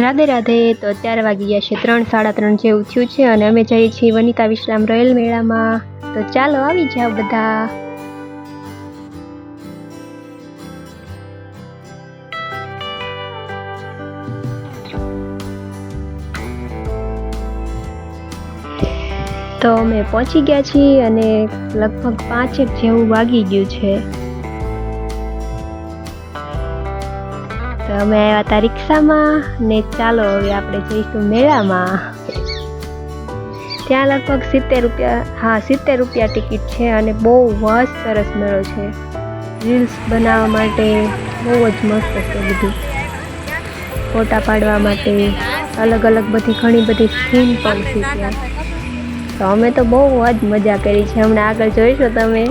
રાધે રાધે, તો અત્યારે વાગી ગયા છે, ત્રણ, સાડા ત્રણ જેવું થયું છે અને અમે જઈએ છીએ વનિતા વિશ્રામ રોયલ મેળામાં. તો ચાલો આવી જાઓ બધા. તો અમે પહોંચી ગયા છીએ અને લગભગ પાંચેક જેવું વાગી ગયું છે. તો અમે આવ્યા હતા રિક્ષામાં ને ચાલો હવે આપણે જઈશું મેળામાં. ત્યાં લગભગ સિત્તેર રૂપિયા, હા, સિત્તેર રૂપિયા ટિકિટ છે અને બહુ જ સરસ મેળો છે. રીલ્સ બનાવવા માટે બહુ જ મસ્ત છે બધું. ફોટા પાડવા માટે અલગ અલગ બધી ઘણી બધી સ્કીમ પણ છે ત્યાં. તો અમે તો બહુ જ મજા કરી છે. હમણાં આગળ જોઈશો તમે?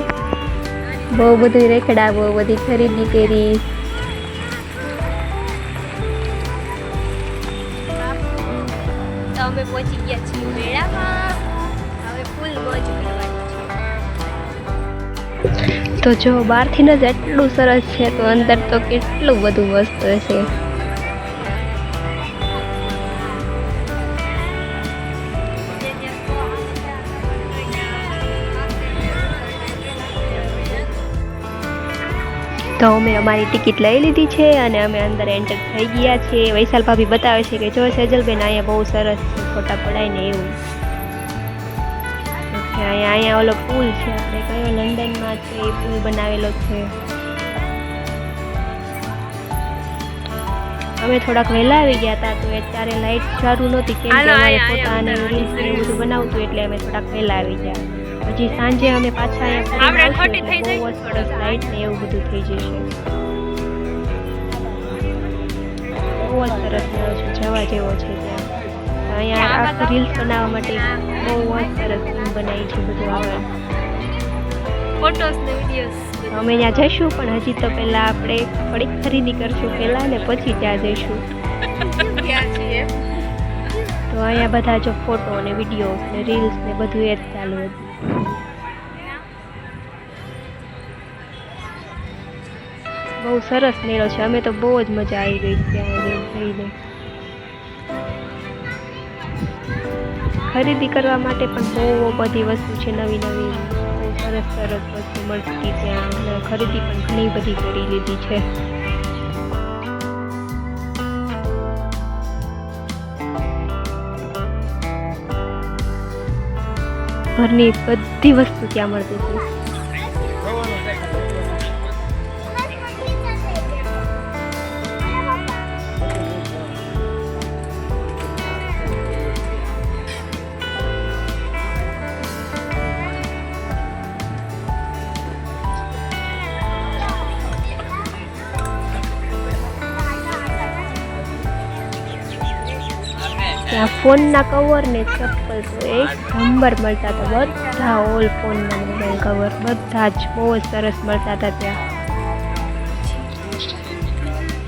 બહુ બધું રેખડા, બહુ બધી ખરીદી કરી. અમે પહોંચી ગયા છીએ મેળામાં. હવે ફૂલ મોજ છે. તો જો બહારથી જ એટલું સરસ છે, તો અંદર તો કેટલું બધું મસ્ત હશે તો અમે અમારી ટિકિટ લઈ લીધી છે અને અમે અંદર એન્ટર થઈ ગયા છીએ. વૈશાલ ભાભી બતાવે છે કે જો સેજલબેન અહીંયા બહુ સરસ છે ફોટા પડાય ને એવું. અહીંયા અહીંયા ઓલો પુલ છે. આપણે કયો? લંડનમાં છે એ પુલ બનાવેલો છે. અમે થોડાક વહેલા આવી ગયા હતા તો અત્યારે લાઇટ સારું નહોતી કેમ કે અમારે અને રીલ્સ એવું બધું બનાવતું એટલે અમે થોડાક વહેલા આવી ગયા. પછી સાંજે અમે પાછા આપણે ખોટી થઈ આવશું એટલે બહુ જ જઈશું સરસ થોડોક. લાઇટ ને એવું બધું થઈ જશે. બહુ જ સરસ મેળો છે જવા જેવો છે ત્યાં. અહીંયા રીલ્સ બનાવવા માટે બહુ જ સરસ બનાવી છે બધું આવે ફોટોસ ને વિડીયોઝ અમે ત્યાં જઈશું પણ હજી તો પહેલાં આપણે થોડીક ખરીદી કરશું પહેલાં ને પછી ત્યાં જઈશું. તો અહીંયા બધા જો ફોટો ને વીડિયો ને રીલ્સ ને બધું એ જ ચાલુ હતું. બહુ સરસ મેળો છે. અમે તો બહુ જ મજા આવી ગઈ ત્યાં ખરીદી કરવા માટે પણ બહુ બધી વસ્તુ છે નવી નવી. બહુ સરસ સરસ વસ્તુ મળતી ત્યાં. ખરીદી પણ ઘણી બધી કરી લીધી છે. ઘરની બધી વસ્તુ ત્યાં મળતી હતી ત્યાં ફોનના કવર ને ચપ્પલ તો એક નંબર મળતા હતા. બધા ઓલ ફોનના મોબાઈલ કવર બધા જ બહુ જ સરસ મળતા હતા ત્યાં.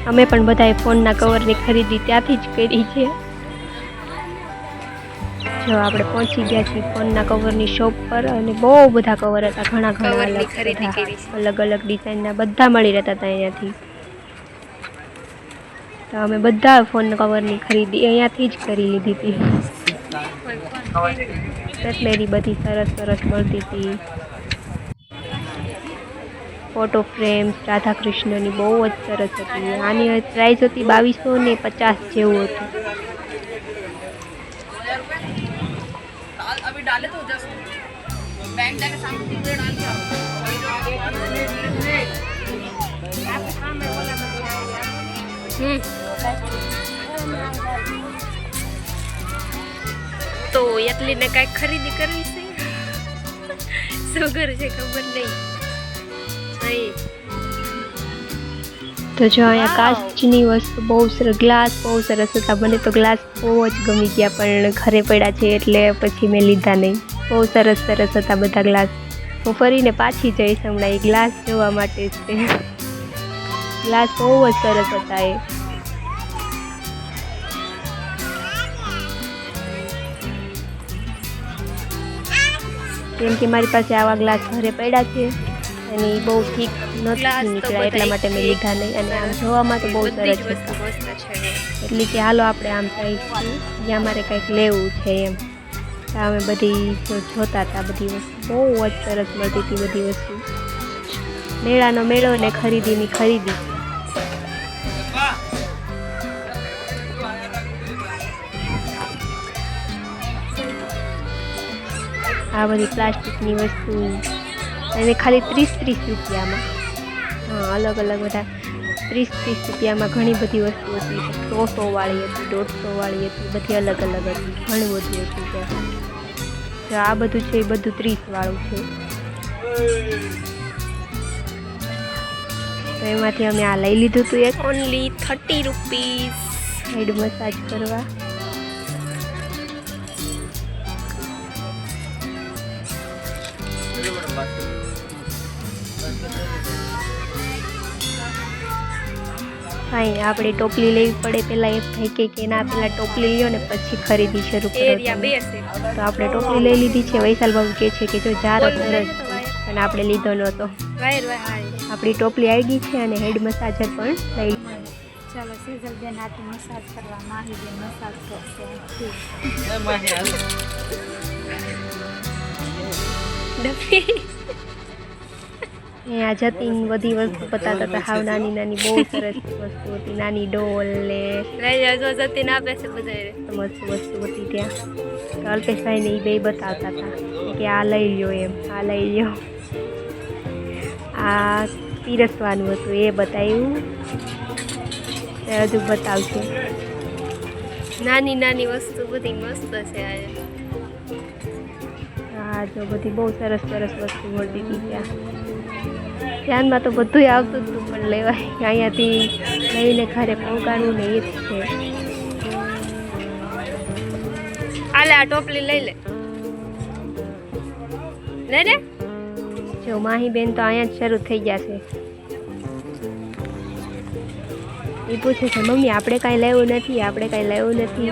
અમે પણ બધાએ ફોનના કવરની ખરીદી ત્યાંથી જ કરી છે. જો આપણે પહોંચી ગયા છીએ ફોનના કવરની શોપ પર અને બહુ બધા કવર હતા ઘણા ઘણા અલગ. અલગ ડિઝાઇનના બધા મળી રહેતા હતા અહીંયાથી. તો અમે બધા ફોન કવરની ખરીદી અહીંયાથી જ કરી લીધી હતી. કટલેરી બધી સરસ સરસ મળતી હતી. ફોટો ફ્રેમ્સ, રાધાકૃષ્ણની બહુ જ સરસ હતી. આની પ્રાઇસ હતી બાવીસો ને પચાસ જેવું હતું. હમ. તો એટલીને કાંઈક ખરીદી કરવી છે? શું કરશે ખબર નહીં. તો જો અહીંયા કાચની વસ્તુ બહુ સરસ ગ્લાસ બહુ સરસ હતા. મને તો ગ્લાસ બહુ જ ગમી ગયા પણ ઘરે પડ્યા છે એટલે પછી મેં લીધા નહીં. બહુ સરસ સરસ હતા બધા ગ્લાસ. હું ફરીને પાછી જઈશ હમણાં એ ગ્લાસ જોવા માટે જ ગ્લાસ બહુ જ સરસ હતા એ. કેમ કે મારી પાસે આવા ગ્લાસ ઘરે પડ્યા છે અને એ બહુ ઠીક નથી નીકળ્યા એટલા માટે મેં લીધા નહીં. અને આમ જોવામાં તો બહુ સરસ વસ્તુ છે. એટલે કે હાલો આપણે આમ જઈશું જ્યાં મારે કંઈક લેવું છે એમ. તો અમે બધી જોતા હતા બધી વસ્તુ. બહુ જ સરસ મળતી હતી બધી વસ્તુ. મેળાનો મેળો ને ખરીદીની ખરીદી. આ બધી પ્લાસ્ટિકની વસ્તુ. અને ખાલી ત્રીસ ત્રીસ રૂપિયામાં. હા અલગ અલગ બધા ત્રીસ ત્રીસ રૂપિયામાં ઘણી બધી વસ્તુ હતી સો સો હતી દોઢસોવાળી હતી બધી અલગ અલગ હતી ઘણું બધું હતી ત્યાં. તો આ બધું છે એ બધું ત્રીસવાળું છે. તો એમાંથી અમે આ લઈ લીધું હતું એક. Only thirty rupees head massage કરવા. કાંઈ આપણે ટોપલી લેવી પડે પહેલાં એક ભાઈ કહે કે ના પહેલાં ટોપલી લ્યો ને પછી ખરીદી શરૂ કરો તો આપણે ટોપલી લઈ લીધી છે. વૈશાલ બાબુ કહે છે કે જો જાર અને આપણે લીધો નહોતો. વાયર વાયર આપણી ટોપલી આવી ગઈ છે અને હેડ મસાજર પણ લઈ ચાલો સિઝલ બેન આથી મસાજ કરવા માહી બેન મસાજ કરશે. ડબ્બી અહીંયા જતીન બધી વસ્તુ બતાવતા હતા. હાવ નાની નાની બહુ સરસ વસ્તુ હતી. નાની ડોલ ને જતીને આપે છે બધાય મસ્ત વસ્તુ હતી ત્યાં. અલ્પેશભાઈ અલ્પેશભાઈને એ બે બતાવતા હતા. કે આ લઈ લ્યો એમ આ લઈ લ્યો. આ પીરસવાનું હતું એ બતાવ્યું હજુ બતાવશે. નાની નાની વસ્તુ બધી મસ્ત છે આજે હા જો બધી બહુ સરસ સરસ વસ્તુ મળતી હતી ત્યાં. ધ્યાનમાં તો બધુંય આવતું હતું પણ લેવાય અહીંયાથી લઈને ઘરે પહોંચાડવું ને એ જ છે. આલે આ ટોપલી લઈ લે. લે. ને જો માહી બેન તો અહીંયા જ શરૂ થઈ ગયા છે. એ પૂછે છે મમ્મી આપણે કાંઈ લેવું નથી આપણે કાંઈ લેવું નથી.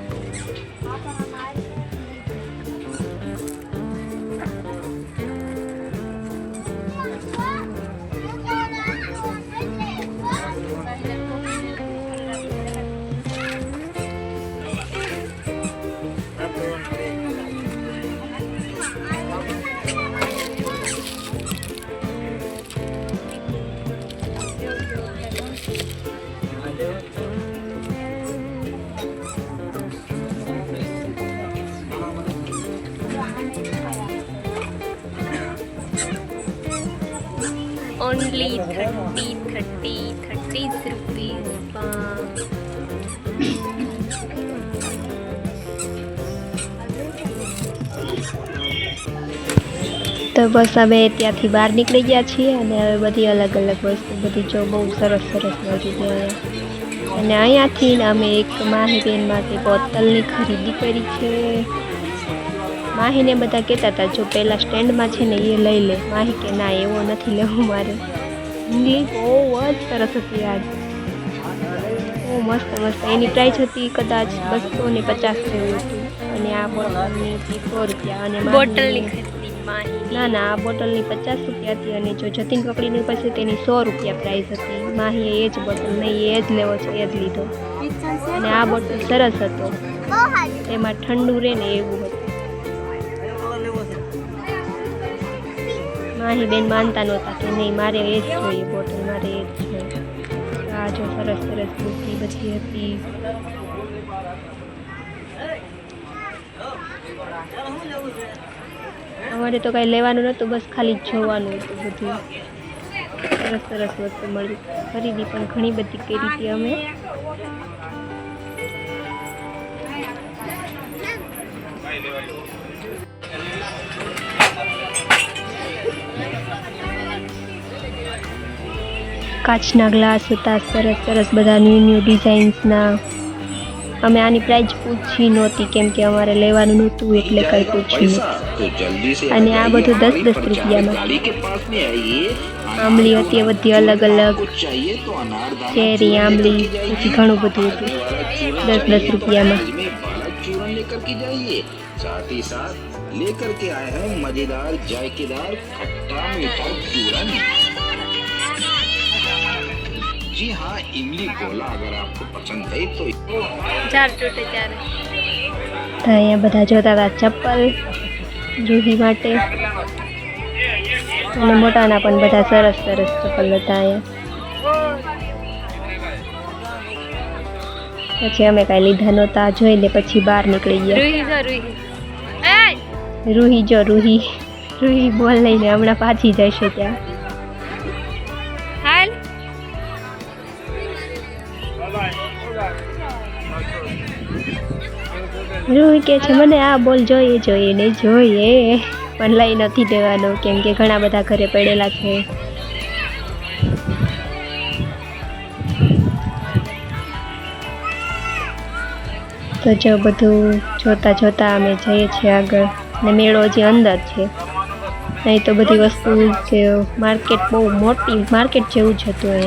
Only thirty thirty thirty rupees તો બસ અમે ત્યાંથી બહાર નીકળી ગયા છીએ અને હવે બધી અલગ અલગ વસ્તુ, બધી જો બહુ સરસ સરસ મળતી હતી અને અહીંયાથી અમે એક માહી બેન માટે બોટલની ખરીદી કરી છે. માહીને બધા કહેતા હતા જો પહેલાં સ્ટેન્ડમાં છે ને એ લઈ લે. માહી કે ના એવો નથી લેવો મારે. ઇંગ્લિશ બહુ જ સરસ હતી આજ બહુ મસ્ત મસ્ત. એની પ્રાઇસ હતી કદાચ બસો ને પચાસ જેવું હતું. અને આ બોટલની હતી સો રૂપિયા. અને બોટલની ના ના આ બોટલની પચાસ રૂપિયા હતી અને જો જતીન પકડીને પછી તેની સો રૂપિયા પ્રાઇસ હતી. માહીએ એ જ બોટલ નહીં એ જ લેવો છે એ જ લીધો. અને આ બોટલ સરસ હતો. એમાં ઠંડુ રહે ને એવું હતું. માહી બેન માનતા નહોતા કે નહીં, મારે એ જ જોઈએ બોટલ, મારે એ જ જોઈએ આ જો સરસ સરસ બુદ્ધિ બધી હતી. અમારે તો કાંઈ લેવાનું નહોતું, બસ ખાલી જોવાનું હતું બધું. સરસ સરસ વસ્તુ મળી. ખરીદી પણ ઘણી બધી કરી હતી અમે. કાચના ગ્લાસ હતા સરસ સરસ બધા ન્યૂ ન્યૂ ડિઝાઇન્સના અમે આની પ્રાઇસ પૂછી નહોતી કેમ કે અમારે લેવાનું નહોતું એટલે કંઈ પૂછ્યું અને આ બધું દસ દસ રૂપિયામાં. આંબલી હતી એ બધી અલગ અલગ. ચેરી આંબલી પછી ઘણું બધું હતું. દસ દસ રૂપિયામાં. લેકર કે આયે હૈ મજેદાર જાયકેદાર ખટ્ટા મીઠા ચૂરન जी हाँ इमली गोला अगर आपको पसंद है तो ચાર ચોટે ચાર તો અહીંયા બધા જોતા હતા ચપ્પલ રૂહી માટે અને મોટાના પણ બધા સરસ સરસ ચપ્પલ હતા અહીંયા પછી અમે કાંઈ લીધા નહોતા જોઈ લે પછી બહાર નીકળી ગયા રૂહી જો રૂહી એ રૂહી જો રૂહી રૂહી બોલ લઈને હમણાં પાછી જશે ત્યાં રૂહી કે છે, મને આ બોલ જોઈએ જોઈએ ને જોઈએ. પણ લઈ નથી દેવાનો, કેમ કે ઘણા બધા ઘરે પડેલા છે. તો જો બધું જોતા જોતા અમે જઈએ છીએ આગળ, ને મેળો જે અંદર છે નહીં તો બધી વસ્તુ જે માર્કેટ બહુ મોટી માર્કેટ જેવું જ હતું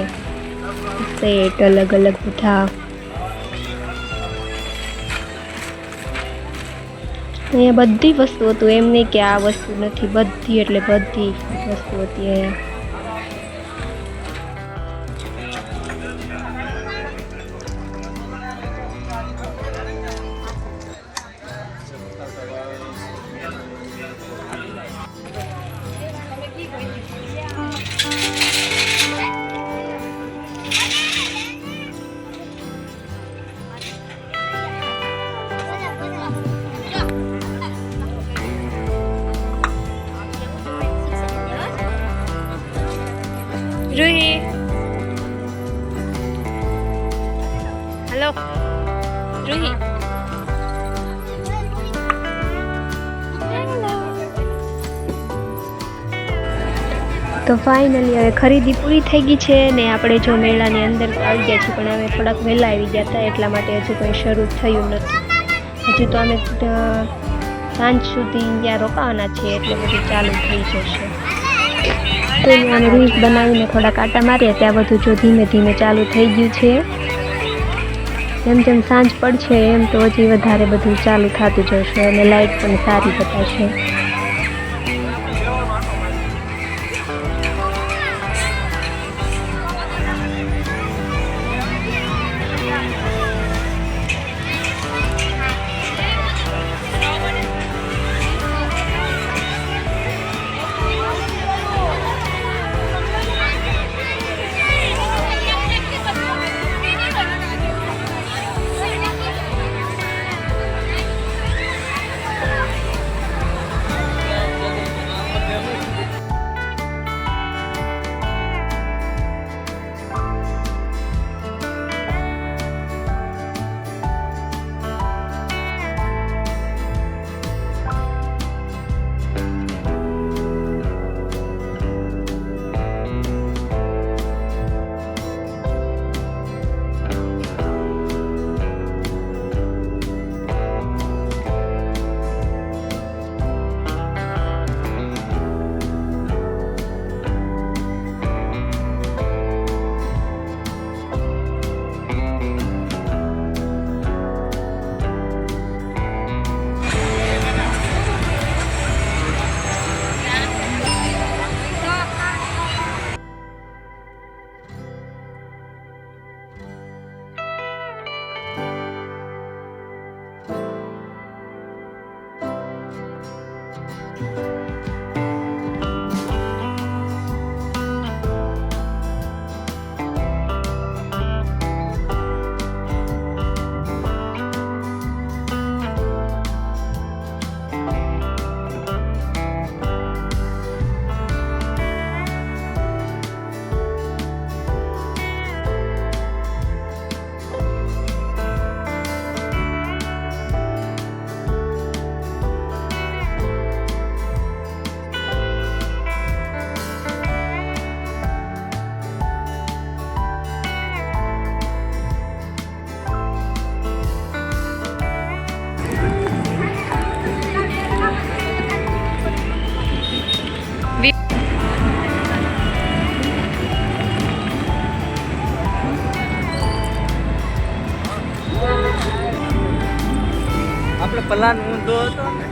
સેટ અલગ અલગ બધા અહીંયા બધી વસ્તુ હતું. એમ નહીં કે આ વસ્તુ નથી, બધી એટલે બધી વસ્તુ હતી અહીંયા. રૂહી હલો રૂહી તો ફાઇનલી હવે ખરીદી પૂરી થઈ ગઈ છે ને આપણે જો મેળાની અંદર આવી ગયા છીએ, પણ અમે થોડાક વહેલા આવી ગયા હતા, એટલા માટે હજુ કંઈ શરૂ થયું નથી. હજુ તો અમે સાંજ સુધી ત્યાં રોકાવાના છીએ, એટલે બધું ચાલુ થઈ જશે. તો અહીંયા અમે બનાવીને થોડાક કાંટા માર્યા, ત્યાં બધું જો ધીમે ધીમે ચાલુ થઈ ગયું છે. જેમ જેમ સાંજ પડશે, એમ તો હજી વધારે બધું ચાલુ થતું જશે અને લાઇટ પણ સારી બતાવશે. pelan-pelan mundur tuh